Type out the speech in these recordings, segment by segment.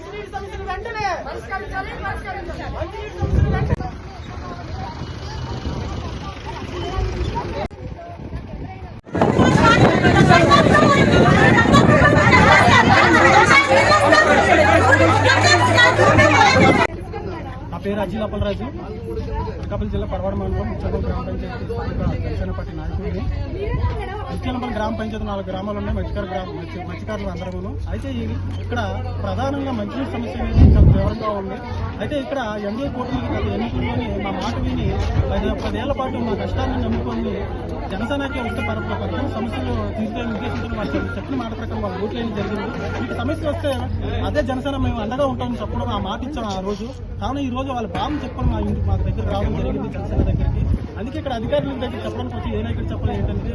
మంచినీటి సమస్యను వెంటనే పరిష్కరించాలి పరిష్కరించాలి మంచినీటి సమస్యను వెంటనే Thank you. పేరు అజీల్ అప్పలరాజు అనకాపల్లి జిల్లా పడవాడ మండలం ముచ్చగం గ్రామ పంచాయతీ జనసేన పార్టీ నాయకుడిని. ముఖ్యమంత్రి గ్రామ పంచాయతీ నాలుగు గ్రామాలు ఉన్నాయి. మత్స్యకార గ్రామ మత్స్యకారులు అందరూ అయితే ఇక్కడ ప్రధానంగా మంచినీటి సమస్య అనేది చాలా తీవ్రంగా ఉంది. అయితే ఇక్కడ ఎనభై కోట్ల ఎన్నికల్లోని మా మాట విని పది పదేళ్ళ పాటు మా కష్టాన్ని నమ్ముకొని జనసేనకి వస్తే పరపతి సమస్యలు తీసుకునే ఉద్దేశించిన వాళ్ళు చెప్పిన మాట ప్రకారం వాళ్ళు ఓట్లేని జరిగింది. మీకు సమస్య వస్తే అదే జనసేన మేము అండగా ఉంటామని చెప్పడం ఆ మాట ఇచ్చాం ఆ రోజు. కావున ఈ రోజు వాళ్ళ బాంబు చెప్పడం మా ఇంటికి మా దగ్గర రావడం జరిగింది జనసేన దగ్గరికి. అందుకే ఇక్కడ అధికారుల దగ్గర చెప్పడానికి వచ్చి ఏ నాయకుడు చెప్పాలి ఏంటంటే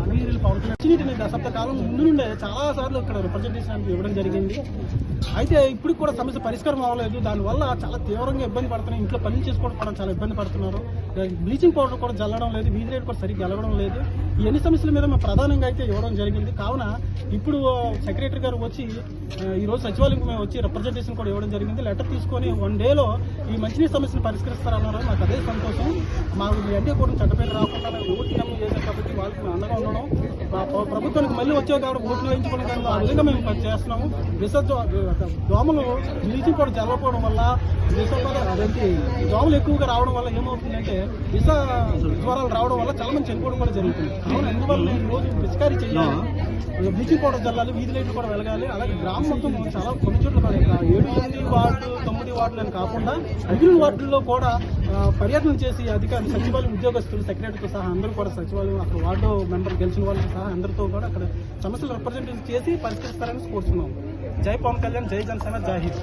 మనీరులు పవన్ కళ్యాణ్ మంచినీటిని దశాబ్ద కాలం ముందు నుండే చాలా సార్లు ఇక్కడ రిప్రజెంటేషన్ ఇవ్వడం జరిగింది. అయితే ఇప్పుడు కూడా సమస్య పరిష్కారం అవ్వలేదు. దానివల్ల చాలా తీవ్రంగా ఇబ్బంది పడుతున్నాయి. ఇంట్లో పనులు చేసుకోవడం కూడా చాలా ఇబ్బంది పడుతున్నారు. బ్లీచింగ్ పౌడర్ కూడా జల్లడం లేదు. వీధి రేటు కూడా సరిగ్గా వెళ్ళడం లేదు. ఈ అన్ని సమస్యల మీద మేము ప్రధానంగా అయితే ఇవ్వడం జరిగింది. కావున ఇప్పుడు సెక్రటరీ గారు వచ్చి ఈరోజు సచివాలయంకి సచివాలయం మేము వచ్చి రిప్రజెంటేషన్ కూడా ఇవ్వడం జరిగింది. లెటర్ తీసుకొని వన్ డేలో ఈ మంచినీటి సమస్యను పరిష్కరిస్తారన్నారు. మాకు అదే సంతోషం. మాకు మీ అంటే కూడా చట్టపేరు రాకుండా ఓటు నమ్మి చేశారు కాబట్టి వాళ్ళకి అండగా ఉండడం ప్రభుత్వానికి మళ్ళీ వచ్చే కాబట్టి ఓట్లు వేయించుకోవడం కానీ ఆ విధంగా మేము పని చేస్తున్నాము. విష దోమలు బ్లీచింగ్ కూడా జరగకపోవడం వల్ల విష అదేంటి దోమలు ఎక్కువగా రావడం వల్ల ఏమవుతుందంటే విష జ్వరాలు రావడం వల్ల చాలా మంది చనిపోవడం కూడా జరుగుతుంది. కావున అందువల్ల నేను రోజు పిచికారీ చేయాలి. బ్లీచింగ్ పౌడర్ చల్లాలి వీధి లైట్లు కూడా వెలగాలి. అలాగే గ్రామం మొత్తం చాలా కొన్ని చోట్ల ఏడు ఎనిమిది వార్డులను కాకుండా మిగిలిన వార్డుల్లో కూడా పర్యటన చేసి అధికారులు సచివాలయం ఉద్యోగస్తులు సెక్రటరీతో సహా అందరూ కూడా సచివాలయం అక్కడ వార్డు మెంబర్ గెలిచిన వాళ్ళతో సహా అందరితో కూడా అక్కడ సమస్యలు రిప్రజెంటేషన్ చేసి పరిష్కరిస్తారని కోరుతున్నాం. జై పవన్ కళ్యాణ్ జై జనసేన జై హింద్.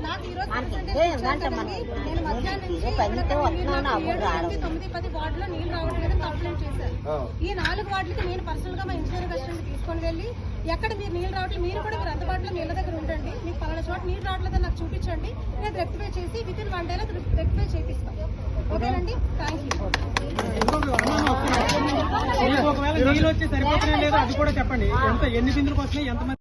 నాకు ఈ రోజు presentation నేను మధ్యాహ్నం నుంచి పనితో ఏడు, ఎనిమిది, తొమ్మిది పది వార్డులో నీళ్ళు రావడం లేదని కంప్లైంట్ చేశారు ఈ నాలుగు వార్డులకి నేను పర్సనల్గా మా ఇంజనీర్ అసిస్టెంట్ తీసుకొని వెళ్ళి ఎక్కడ మీరు నీళ్ళు రావట్లేదు మీరు కూడా మీరు అందుబాటులో నీళ్ళ దగ్గర ఉండండి మీకు పలానా చోట నీళ్ళు రావట్లేదని నాకు చూపించండి నేను రెక్టిఫై చేసి విత్ ఇన్ వన్ డేలో రెక్టిఫై చేపిస్తాం ఓకేనండి థ్యాంక్ యూ ఒకవేళ నీళ్ళు వచ్చి సరిపోతున్నాయి లేదా అది కూడా చెప్పండి. ఎంత ఎన్ని బిందులకు వస్తున్నాయి ఎంతమంది